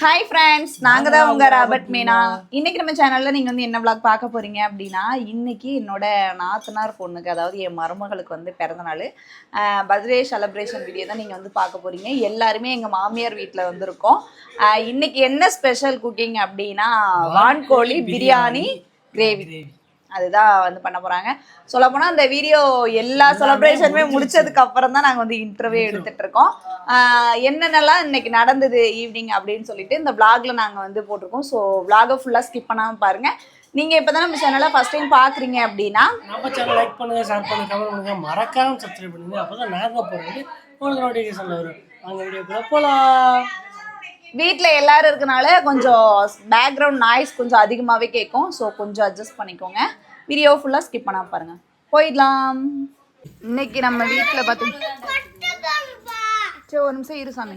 Hi friends நாங்க தான் உங்க ராபர்ட் மீனா. இன்னைக்கு நம்ம சேனல்ல நீங்க வந்து என்ன vlog பார்க்க போறீங்க அப்படின்னா இன்னைக்கு என்னோட நாத்தனார் பொண்ணுக்கு அதாவது என் மருமகளுக்கு வந்து பிறந்த நாள். பர்த்டே செலிப்ரேஷன் வீடியோ தான் நீங்க வந்து பார்க்க போறீங்க. எல்லாருமே எங்க மாமியார் வீட்டில் வந்து இருக்கோம் ஆஹ் இன்னைக்கு என்ன ஸ்பெஷல் குக்கிங் அப்படின்னா வான்கோழி பிரியாணி கிரேவி. அதுதான் வந்து பண்ண போறாங்க. சொல்ல போனா அந்த வீடியோ எல்லா செலிப்ரேஷனுமே முடிச்சதுக்கு அப்புறம் தான் நாங்க வந்து இன்டர்வியூ எடுத்துட்டு இருக்கோம். என்னென்னலாம் இன்னைக்கு நடந்தது ஈவினிங் அப்படின்னு சொல்லிட்டு இந்த vlogல நாங்க வந்து போட்டிருக்கோம். ஸோ vlog ஃபுல்லா ஸ்கிப் பண்ணாம பாருங்க. நீங்க இப்பதான் நம்ம சேனலை ஃபர்ஸ்ட் டைம் பாக்குறீங்க அப்படின்னா நம்ம சேனல் லைக் பண்ணுங்க ஷேர் பண்ணுங்க கமெண்ட் பண்ணுங்க. மறக்காம சப்ஸ்கிரைப் பண்ணுங்க. அப்பதான் நாங்க போறது உங்களுக்கு நோட்டிஃபிகேஷன் வரும். வாங்க வீடியோக்குள்ள போலாம். வீட்டில் எல்லாரும் இருக்கனால கொஞ்சம் பேக்ரவுண்ட் நாய்ஸ் கொஞ்சம் அதிகமாகவே கேட்கும். ஸோ கொஞ்சம் அட்ஜஸ்ட் பண்ணிக்கோங்க. வீடியோ ஃபுல்லாக ஸ்கிப் பண்ணா பாருங்க. போயிடலாம். இன்னைக்கு நம்ம வீட்டில் பார்த்து சரி ஒரு நிமிஷம் இரு சாமி.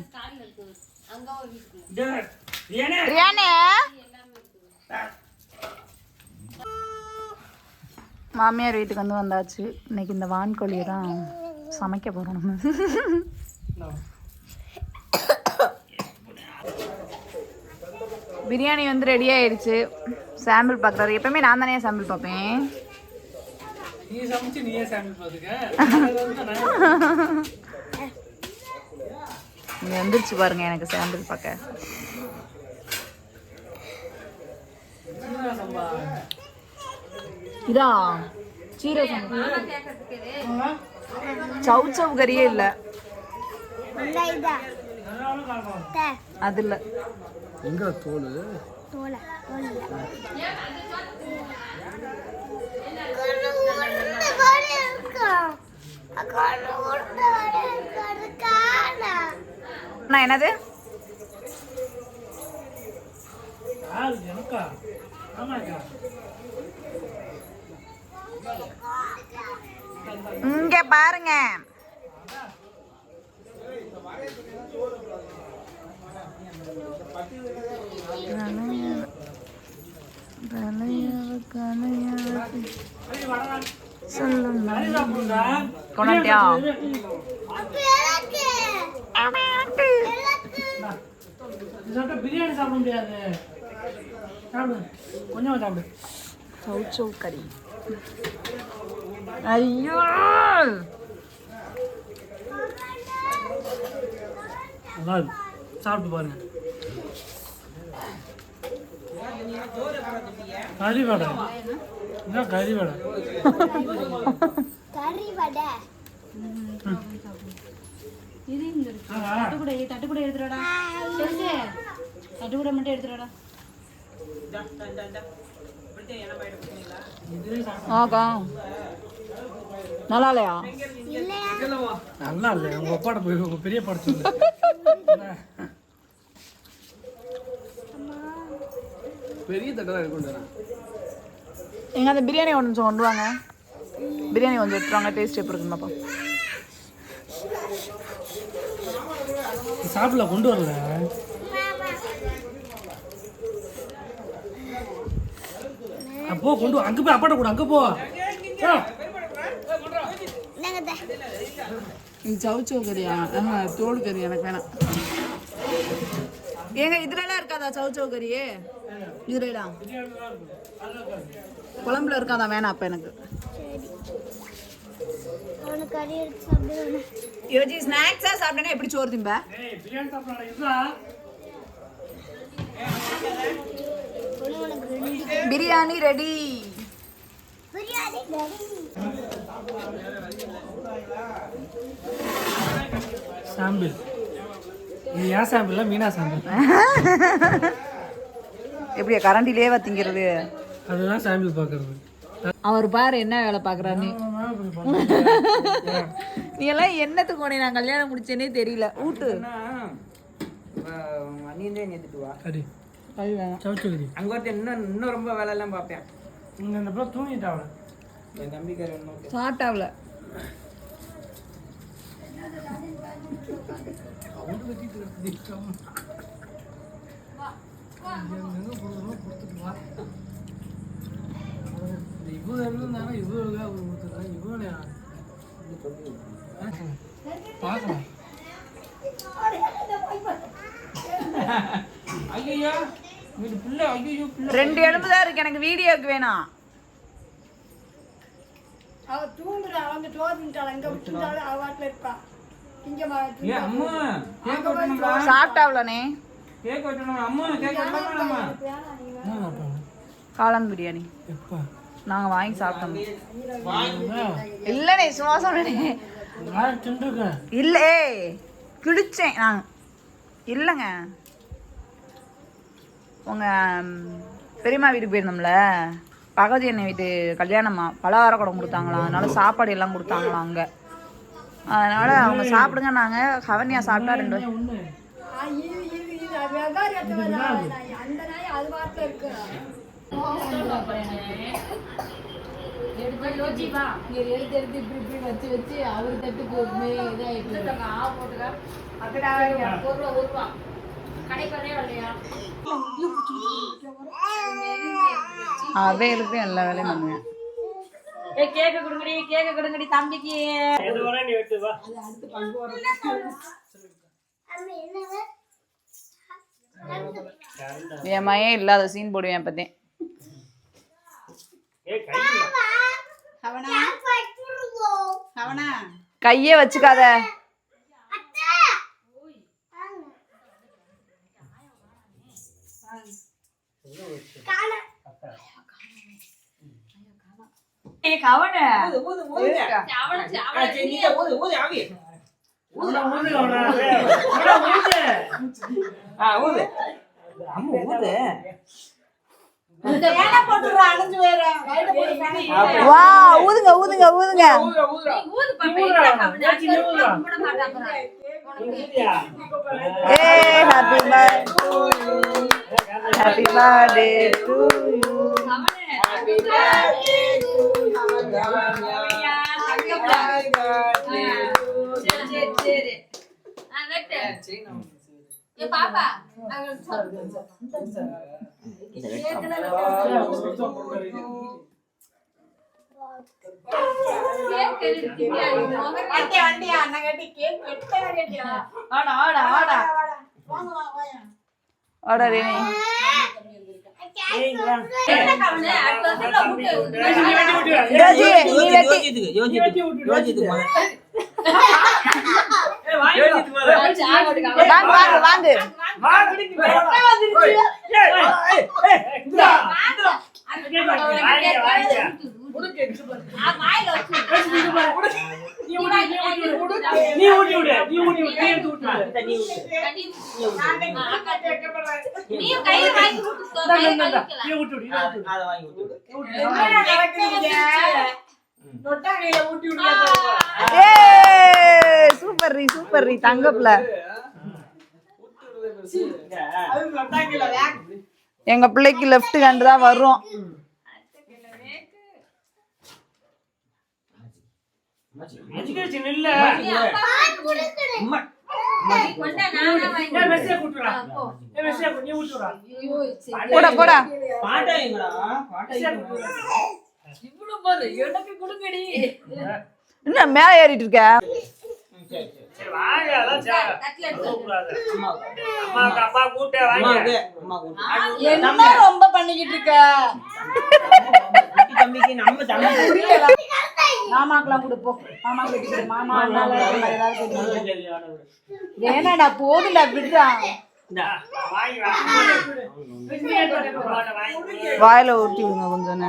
மாமியார் வீட்டுக்கு வந்து வந்தாச்சு. இன்னைக்கு இந்த வான்கோழியை தான் சமைக்க போகிறோம் நம்ம. பிரியாணி வந்து ரெடி ஆயிடுச்சு. சாம்பிள் பார்க்குறாரு. எப்பவுமே நான் தானே சாம்பிள் பார்ப்பேன். நீ வந்துருச்சு பாருங்க எனக்கு சாம்பிள் பார்க்க. இதா? சீரக சவு சவு கறியே இல்லை. அது இல்லை. எங்க தோல் நான் என்னது? இங்க பாருங்க. கொண்டாட்டியா இது சாப்பிட்டா பிரியாணி சாப்பிட முடியாது சாப்பிடு கொஞ்சமா சாப்பிடு சவு சவு கறி ஐயோ நல்லா இருக்கு. சாப்பிட்டு பாருங்க. கறி வடை என்ன கறி வடை கறி வடை ஆ, தட்டுக்குடை தட்டுக்குடை எடுத்துடா தெரிஞ்சு தட்டுக்குடை மட்டும் எடுத்துடா. ஆகா. நல்லா இல்லையா? நல்லா இல்லை உங்க அப்பாட்ட போய் உங்க பெரிய பாட பெரிய தட்டை தான் கொண்டு வரேன் எங்க அந்த பிரியாணி கொஞ்சம் கொண்டு வாங்க. பிரியாணி கொஞ்சம் எடுத்துருவாங்க டேஸ்ட் எப்படி இருக்குன்னு பார்ப்போம் சாப்பிடல கொண்டு வரல. அப்போ கொண்டு. அங்க போய் அப்பாட்ட கூட அங்க போ. சவு கறியா? தோல் கறி எனக்கு வேணாம். ஏங்க இதுலலாம் இருக்காதா சவு சவு கறியே? இதுலலாம் குழம்புல இருக்காதா? வேணாம் அப்ப எனக்கு. யோஜி ஸ்நாக்ஸா சாப்பிட்டேன்னா எப்படி சோறு திம்ப? பிரியாணி இதுடா ரெடி. சாம்பிள். இது ஏன் சாம்பிள் மீனா சாம்பிள். எப்படியா கரண்டிலேயே திங்கிறது? அதுதான் சாம்பிள் பார்க்கறது அவர் பாரு என்ன வேலை பாக்குறாரு நீ எல்லாம் என்னத்துக்கு உன்னை நான் கல்யாணம் முடிச்சேனே தெரியல. ஊட்டு. அண்ணியந்தே அடி. அங்கே இன்னும் இன்னும் ரொம்ப வேலையெல்லாம் பார்ப்பேன். இங்கே இந்த பிள்ளை தூங்கிட்டாவல என் இவ்வளோ இருந்தாலும் இவ்வளோ கொடுத்துருக்காங்க பார்க்கலாம். ஐயோ ரெண்டு எலும்பு தான் இருக்கு. எனக்கு வீடியோக்கு வேணாம். அவ தூங்குறா. வந்து தோதிட்டாள் எங்க விட்டுட்டாலும் அவ வாட்டில் இருப்பா. இங்க அம்மா கேக் வெட்டணும். அம்மா கேக் வெட்டணும்மா காளான் பிரியாணி. எப்போ? நாங்க வாங்கி சாப்பிட்டோம். இல்லனே சும்மா தின்றுருக்கேன் இல்லே கிழிச்சேன் நான். இல்லைங்க. உங்க பெரியம்மா வீட்டுக்கு போயிருந்தோம்ல. பகவதி அண்ணன் வீட்டு கல்யாணமா பலகார குடம் கொடுத்தாங்களாம் அதனால சாப்பாடு எல்லாம் கொடுத்தாங்களாம் அங்க. அதனால அவங்க சாப்பிடுங்க நாங்க. கவனியா சாப்பிட்டா ரெண்டு பேரும். ஒன்று இது இது இது வெவ்வேறு அந்த நாய் அது வாட்டில் இருக்கு எடுத்து எடுத்து இப்படி இப்படி வச்சு வச்சு அவர் தட்டுக்கு இதாயிட்டு அவைகளுக்கும் எல்லா வேலையும் பண்ணுவேன் கேக்க கொடுங்கடி கேக்க கொடுங்கடி தம்பிக்கு எது வரை நீ வெட்டு வா என் மையம் இல்லாத சீன் போடுவேன் அவனா கையே வச்சுக்காத. கவன. ஊது ஊது ஊது ஊது ஊது ஊது வா ஊதுங்க ஊதுங்க ஊதுங்க? ஏ happy birthday happy to you சரி ஏ பாப்பா. ஏச்சி, நீ வெட்டி விட்டுரு. யோசி ஏய், நீ வெட்டி நீ வெட்டி விட்டுரு. யோசித்து வாங்கி. ஏச்சி, நீ. நீ ஊட்டி, நீ விடு. நீ ஊட்டி விடு, நீ ஊட்டி விடு, நீ எடுத்து ஊட்டி. நீயும் கையில வாங்கி விட்டு நீ ஊட்டி விடு, நீ. அதை வாங்கி ஊத்து நீ ஊட்டி விடு. ஏ சூப்பர் ரீ சூப்பர் ரீ தங்கப்ல எங்க பிள்ளைக்கு லெஃப்ட் ஹேண்ட் தான் வரும். போடா போடா. பாரு எனக்கு கொடுங்கடி. என்ன மேல ஏறிட்டு இருக்க? என்ன ரொம்ப பண்ணிக்கிட்டு இருக்க? தம்பிக்கு நம்ம தம்பி. மாமாக்கெல்லாம் கொடுப்போம் மாமா மாமா அண்ணால ஏதாவது கேட்டு சரி, வாயில ஊட்டி விடுங்க கொஞ்சம்.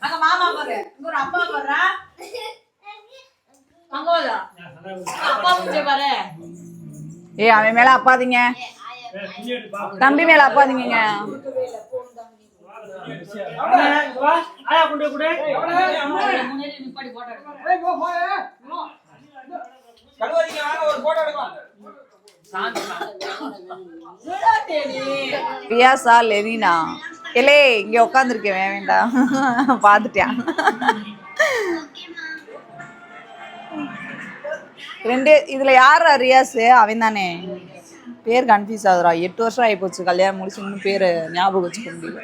அங்க மாமா பாரு இங்க ஒரு அப்பா பாரு அங்க அப்பா பாரு ஏய் அவன் மேல அப்பாதீங்க. தம்பி மேல அப்பாதீங்க. ஆயா, கொண்டு போய் கொடு. முன்னாடி நிப்பாடி போட்டோ கழுவாதீங்க வாங்க ஒரு போட்டோ எடுக்கலாம் பியாசா லெரினா எலே இங்க உட்காந்துருக்கேன் வேண்டாம் பாத்துட்டியா? ரெண்டு இதுல யாரா ரியாஸ் அவன் தானே பேர் கன்ஃபியூஸ் ஆகுதுடா. எட்டு வருஷம் ஆகி போச்சு. கல்யாணம் முடிச்சு இன்னும் பேர் ஞாபகம் வச்சுக்க முடியல.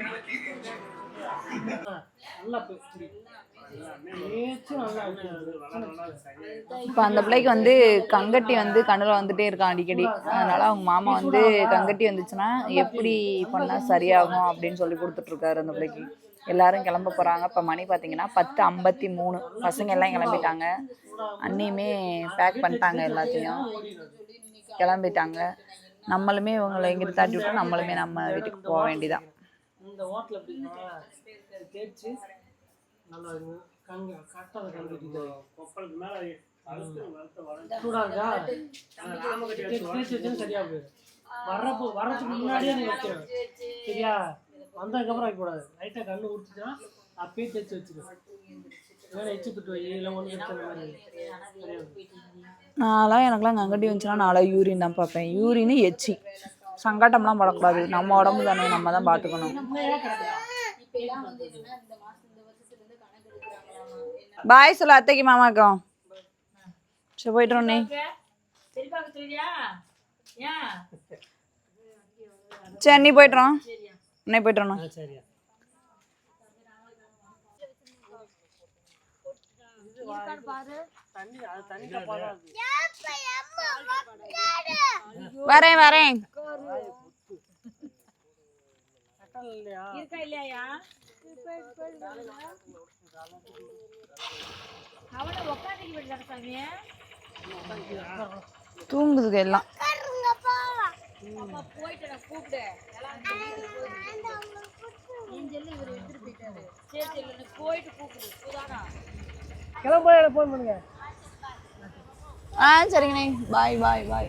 இப்போ அந்த பிள்ளைக்கு வந்து கங்கட்டி வந்து கண்ணில் வந்துட்டே இருக்கான் அடிக்கடி. அதனால அவங்க மாமா வந்து கங்கட்டி வந்துச்சுன்னா எப்படி பண்ணால் சரியாகும் அப்படின்னு சொல்லி கொடுத்துட்ருக்காரு அந்த பிள்ளைக்கு. எல்லாரும் கிளம்ப போகிறாங்க இப்போ மணி பார்த்தீங்கன்னா பத்து ஐம்பத்தி மூணு. பசங்க எல்லாம் கிளம்பிட்டாங்க. அன்னையுமே பேக் பண்ணிட்டாங்க எல்லாத்தையும். கிளம்பிட்டாங்க. நம்மளுமே இவங்களை எங்கிட்ட தாட்டி விட்டு நம்மளுமே நம்ம வீட்டுக்கு போக வேண்டிதான் இந்த ஹோட்டல் எப்படின்னா தேய்ச்சி நல்லா இருக்கும் கங்க கரெக்டாக கங்கு கட்டிட்டு சூடா இருக்கா. தேய்ச்சி தேய்ச்சி வச்சுன்னு சரியா போயிடும் வர்றப்போ வர்றதுக்கு முன்னாடியே நீ வைக்கணும் சரியா? வந்ததுக்கப்புறம் வைக்கக்கூடாது லைட்டாக கண்ணு அப்பயே தேய்ச்சி. நான்லாம் எனக்குலாம் கங்கட்டி வந்துச்சுன்னா நான்லாம் யூரின் தான் பார்ப்பேன். யூரின் எச்சி. சங்கடம்லாம் படக்கூடாது. நம்ம உடம்பு தானே நம்ம தான் பார்த்துக்கணும் பாய் சொல்ல அத்தைக்கு மாமாக்கும். சரி போயிட்டு நீ. சரி நீ போயிட்டுறோம் நீ போயிட்டுறோம் பாரு வரேன் வரேன். இருக்கா இல்லையா? தூங்குதுங்க எல்லாம். கிளம்ப ஃபோன் பண்ணுங்க. ஆ சரிங்கண்ணே. பாய் பாய் பாய்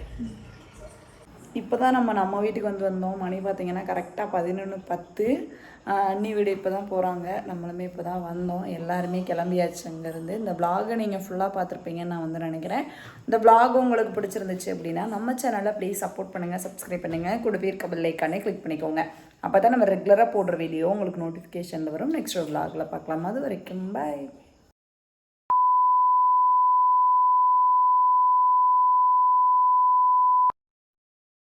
இப்போ தான் நம்ம நம்ம வீட்டுக்கு வந்து வந்தோம். மணி பார்த்தீங்கன்னா கரெக்டாக பதினொன்று பத்து. அண்ணி வீடு இப்போ தான் போகிறாங்க நம்மளுமே இப்போ தான் வந்தோம். எல்லாருமே கிளம்பியாச்சு அங்கேருந்து. இந்த பிளாகை நீங்கள் ஃபுல்லாக பார்த்துருப்பீங்கன்னு நான் வந்து நினைக்கிறேன். இந்த பிளாக் உங்களுக்கு பிடிச்சிருந்துச்சு அப்படின்னா நம்ம சேனலை ப்ளீஸ் சப்போர்ட் பண்ணுங்கள் சப்ஸ்கிரைப் பண்ணுங்கள் கூட இருக்க பெல் கிளிக் பண்ணிக்கோங்க. அப்போ தான் நம்ம ரெகுலராக போடுற வீடியோ உங்களுக்கு நோட்டிஃபிகேஷனில் வரும். நெக்ஸ்ட் ஒரு பிளாகில் பார்க்கலாம். அது வரைக்கும் பாய்